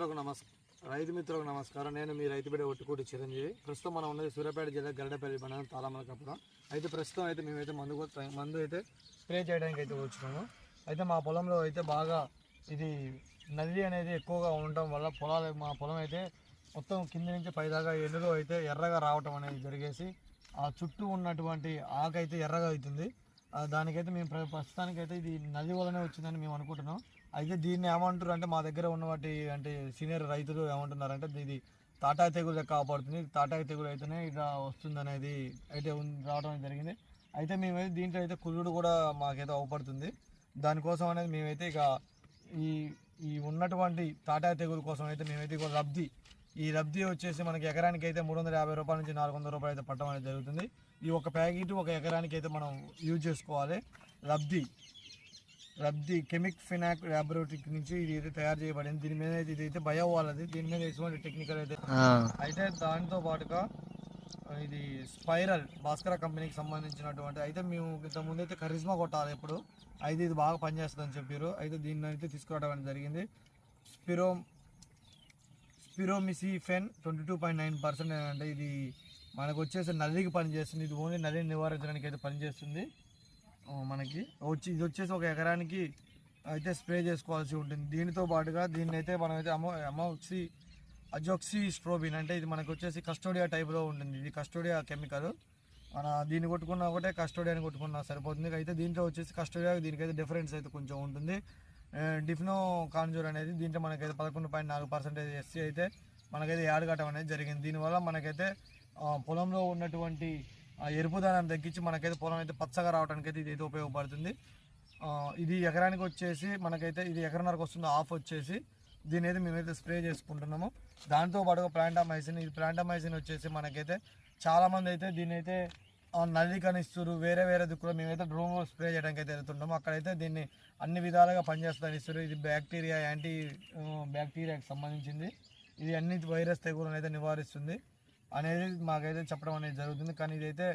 మిత్రులకు నమస్కారం రైతు మిత్రులకు నమస్కారం. నేను మీ రైతు బిడ్డ ఒట్టుకోటి చిరంజీవి. ప్రస్తుతం మనం ఉన్నది సూర్యాపేట జిల్లా గరడపల్లి మండలం తాళమలకపురం. అయితే ప్రస్తుతం అయితే మేమైతే మందు మందు అయితే స్ప్రే చేయడానికి అయితే వచ్చినాము అయితే మా పొలంలో అయితే బాగా ఇది నల్లి అనేది ఎక్కువగా ఉండటం వల్ల పొలాలు మా పొలం అయితే మొత్తం కింద నుంచి పైదాకా ఎల్లులో అయితే ఎర్రగా రావటం అనేది జరిగేసి ఆ చుట్టూ ఉన్నటువంటి ఆకు అయితే ఎర్రగా అవుతుంది. దానికైతే మేము ప్రస్తుతానికైతే ఇది నది వల్లనే వచ్చిందని మేము అనుకుంటున్నాం. అయితే దీన్ని ఏమంటారు అంటే మా దగ్గర ఉన్న వాటి అంటే సీనియర్ రైతులు ఏమంటున్నారంటే ఇది తాటాయి తెగులు లెక్క కాపాడుతుంది తాటాయి తెగులు అయితేనే ఇలా వస్తుంది అనేది అయితే రావడం జరిగింది. అయితే మేమైతే దీంట్లో అయితే కుళ్ళుడు కూడా మాకైతే అవపడుతుంది. దానికోసం అనేది మేమైతే ఇక ఈ ఈ ఉన్నటువంటి తాటాయి తెగులు కోసం అయితే మేమైతే ఇక లబ్ధి ఈ లబ్ధి వచ్చేసి మనకి ఎకరానికి అయితే మూడు వందల యాభై రూపాయల నుంచి నాలుగు వందల రూపాయలు అయితే పట్టడం అనేది జరుగుతుంది. ఈ ఒక ప్యాకెట్ ఒక ఎకరానికి అయితే మనం యూజ్ చేసుకోవాలి. లబ్ధి. లబ్ధి కెమిక్ ఫినాక్ ల్యాబొరేటరీ నుంచి ఇది అయితే తయారు చేయబడింది. దీని మీద అయితే ఇది అయితే బయో వాళ్ళది. దీని మీద ఎటువంటి టెక్నికల్ అయితే అయితే దాంతో పాటుగా ఇది స్పైరల్ భాస్కర కంపెనీకి సంబంధించినటువంటి అయితే మేము ఇంత ముందు అయితే కరిజ్మా కొట్టాలి ఇప్పుడు. అయితే ఇది బాగా పనిచేస్తుందని చెప్పారు. అయితే దీన్ని అయితే తీసుకురావడం జరిగింది. Spiro spiromesifen twenty two point nine percent అంటే ఇది మనకు వచ్చేసి నల్లికి పనిచేస్తుంది. ఇది ఓన్లీ నల్లిని నివారించడానికి అయితే పనిచేస్తుంది. మనకి వచ్చి ఇది వచ్చేసి ఒక ఎకరానికి అయితే స్ప్రే చేసుకోవాల్సి ఉంటుంది. దీనితో పాటుగా దీన్ని అయితే మనం అయితే అమో అమోక్సి అజోక్సి స్ట్రోబిన్ అంటే ఇది మనకు వచ్చేసి కస్టోడియా టైప్లో ఉంటుంది. ఇది కస్టోడియా కెమికల్. మన దీన్ని కొట్టుకున్నా ఒకటే కస్టోడియాని కొట్టుకున్నా సరిపోతుంది. అయితే దీంట్లో వచ్చేసి కస్టోడియా దీనికైతే డిఫరెన్స్ అయితే కొంచెం ఉంటుంది. ఆ, డిఫ్నో కాన్జూర్ అనేది దీంట్లో మనకైతే పదకొండు పాయింట్ నాలుగు పర్సెంటేజ్ ఎస్సీ అయితే మనకైతే యాడ్ కట్టడం అనేది జరిగింది. దీనివల్ల మనకైతే పొలంలో ఉన్నటువంటి ఎరుపుదనం తగ్గించి మనకైతే పొలం అయితే పచ్చగా రావడానికి అయితే ఇది అయితే ఉపయోగపడుతుంది ఇది ఎకరానికి వచ్చేసి మనకైతే ఇది ఎకరన్నరకు వస్తుంది ఆఫ్ వచ్చేసి. దీని అయితే మేమైతే స్ప్రే చేసుకుంటున్నాము. దాంతో పాటుగా ప్లాంటామైసిన్ ఇది ప్లాంటామైసిన్ వచ్చేసి మనకైతే చాలామంది అయితే దీని అయితే ఆ, నల్లి కనిస్తారు వేరే వేరే దిక్కులో మేమైతే డ్రోన్ స్ప్రే చేయడానికి అయితే వెళ్తుంటాము అక్కడైతే దీన్ని అన్ని విధాలుగా పనిచేస్తుంది ఇస్తారు ఇది బ్యాక్టీరియా యాంటీ బ్యాక్టీరియాకి సంబంధించింది. ఇది అన్ని వైరస్ తెగులను అయితే నివారిస్తుంది. అనేది మాకైతే చెప్పడం అనేది జరుగుతుంది. కానీ ఇదైతే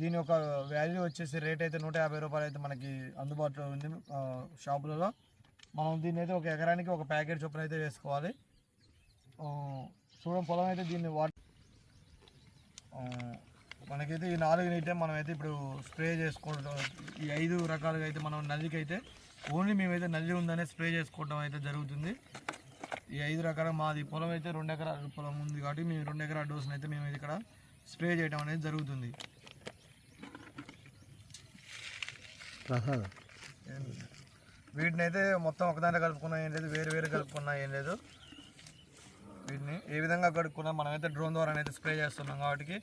దీని యొక్క వాల్యూ వచ్చేసి రేట్ అయితే నూట యాభై రూపాయలు అయితే మనకి అందుబాటులో ఉంది షాపులలో. మనం దీన్ని అయితే ఒక ఎకరానికి ఒక ప్యాకెట్ చొప్పున అయితే వేసుకోవాలి. ఆ, చూడండి పొలం అయితే దీన్ని వాట్ మనకైతే ఈ నాలుగు అయితే మనం అయితే ఇప్పుడు స్ప్రే చేసుకోవడం ఈ ఐదు రకాలుగా అయితే మనం నల్లికి అయితే ఓన్లీ మేమైతే నల్లి ఉందనే స్ప్రే చేసుకోవడం అయితే జరుగుతుంది. ఈ ఐదు రకాల మాది పొలం అయితే రెండు ఎకరాల పొలం ఉంది కాబట్టి మేము రెండు ఎకరాల డోసులు అయితే మేము ఇక్కడ స్ప్రే చేయడం అనేది జరుగుతుంది. వీటిని అయితే మొత్తం ఒకదాంట్లో కలుపుకున్నా ఏం లేదు. వేరు వేరు కలుపుకున్నా ఏం లేదు. వీటిని ఏ విధంగా కడుక్కున్నా మనమైతే డ్రోన్ ద్వారా అయితే స్ప్రే చేస్తున్నాం కాబట్టి.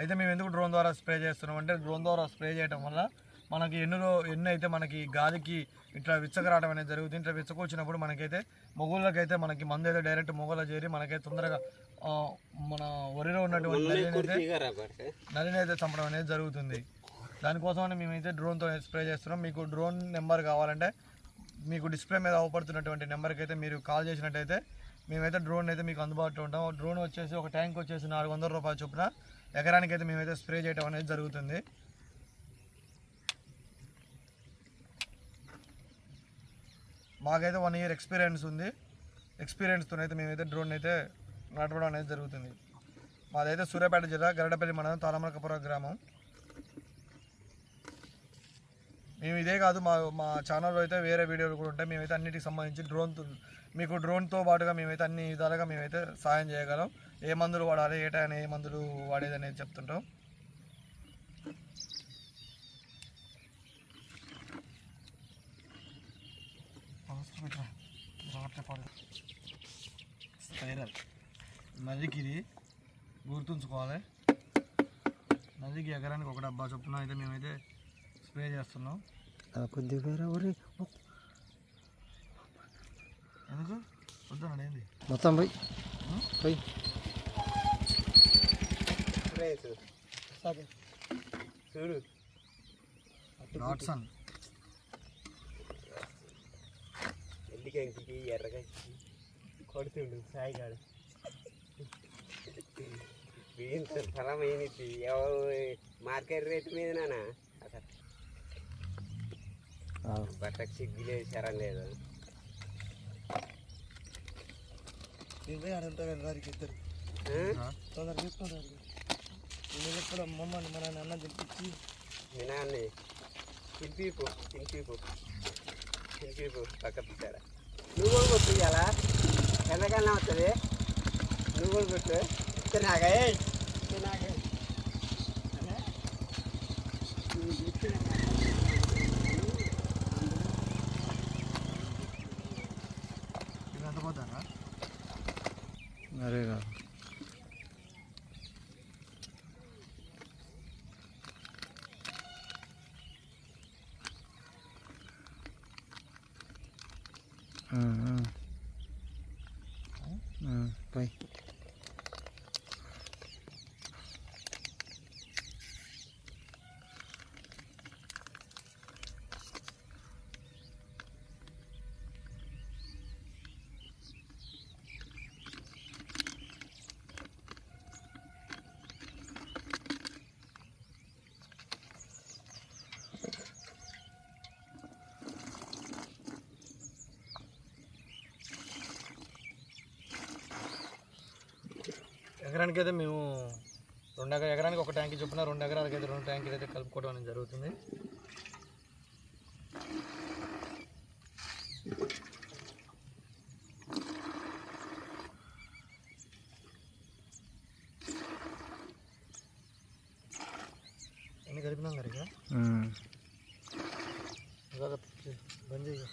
అయితే మేము ఎందుకు డ్రోన్ ద్వారా స్ప్రే చేస్తున్నాం అంటే డ్రోన్ ద్వారా స్ప్రే చేయడం వల్ల మనకి ఎన్నులో ఎన్ని అయితే మనకి గాలికి ఇట్లా విచ్చక రావడం అనేది జరుగుతుంది. ఇట్లా విచ్చకొచ్చినప్పుడు మనకైతే మొగుళ్ళకైతే మనకి మందు అయితే డైరెక్ట్ మొగలో చేరి మనకైతే తొందరగా మన వరిలో ఉన్నటువంటి నల్లిని అయితే చంపడం అనేది జరుగుతుంది. దానికోసమని మేమైతే డ్రోన్తో స్ప్రే చేస్తున్నాం. మీకు డ్రోన్ నెంబర్ కావాలంటే మీకు డిస్ప్లే మీద అవపడుతున్నటువంటి నెంబర్కి అయితే మీరు కాల్ చేసినట్టయితే మేమైతే డ్రోన్ అయితే మీకు అందుబాటులో ఉంటాం. డ్రోన్ వచ్చేసి ఒక ట్యాంక్ వచ్చేసి నాలుగు వందల రూపాయల చొప్పున ఎకరానికి అయితే మేమైతే స్ప్రే చేయడం అనేది జరుగుతుంది. మాకైతే వన్ ఇయర్ ఎక్స్పీరియన్స్ ఉంది. ఎక్స్పీరియన్స్తో అయితే మేమైతే డ్రోన్ అయితే నడపడం అనేది జరుగుతుంది. మాదైతే సూర్యాపేట జిల్లా గరడపల్లి మండలం తాళమలకపుర గ్రామం. మేము ఇదే కాదు మా మా ఛానల్లో అయితే వేరే వీడియోలు కూడా ఉంటాయి. మేమైతే అన్నిటికి సంబంధించి డ్రోన్ మీకు డ్రోన్తో పాటుగా మేమైతే అన్ని విధాలుగా మేమైతే సాయం చేయగలం. ఏ మందులు వాడాలి ఏ టైం ఏ మందులు వాడేది అనేది చెప్తుంటాం. స్పైరల్. నదికి ఇది గుర్తుంచుకోవాలి. నదికి ఎకరానికి ఒక డబ్బా చొప్పున అయితే మేమైతే స్ప్రే చేస్తున్నాం. ఊరి. ఎందుకు? వద్దానండి ఏంది? మొత్తం పోయి. పోయి. చూడు. డాట్సన్ ఎల్లికంకి ఎర్రకంకి కొడుతుండు సాయిగాడు. ఇంత ఫలం అయింది మార్కెట్ రేట్ మీదనా అసలు బట్టకు సిగ్గు లేదు శరం లేదు? తొందరగా నేను మమ్మల్ని మన అన్న తినిపించి. మీ నాన్న. తినిపిపు తినిపిపు తినిపిపు పక్క పెట్టారా? నువ్వు కూడా కొట్టు ఇలా ఎంతకన్నా వస్తుంది. నువ్వు కూడా కొట్టు. తినాగా తినాగా అరే కాదు పోయి ఎకరానికి అయితే మేము రెండు ఎకరా ఎకరానికి ఒక ట్యాంక్ చొప్పున రెండు ఎకరాలకి అయితే రెండు ట్యాంకులు అయితే కలుపుకోవడం అనేది జరుగుతుంది. ఎన్ని కలిపినాం కదా ఇక? బంద్ చేయ.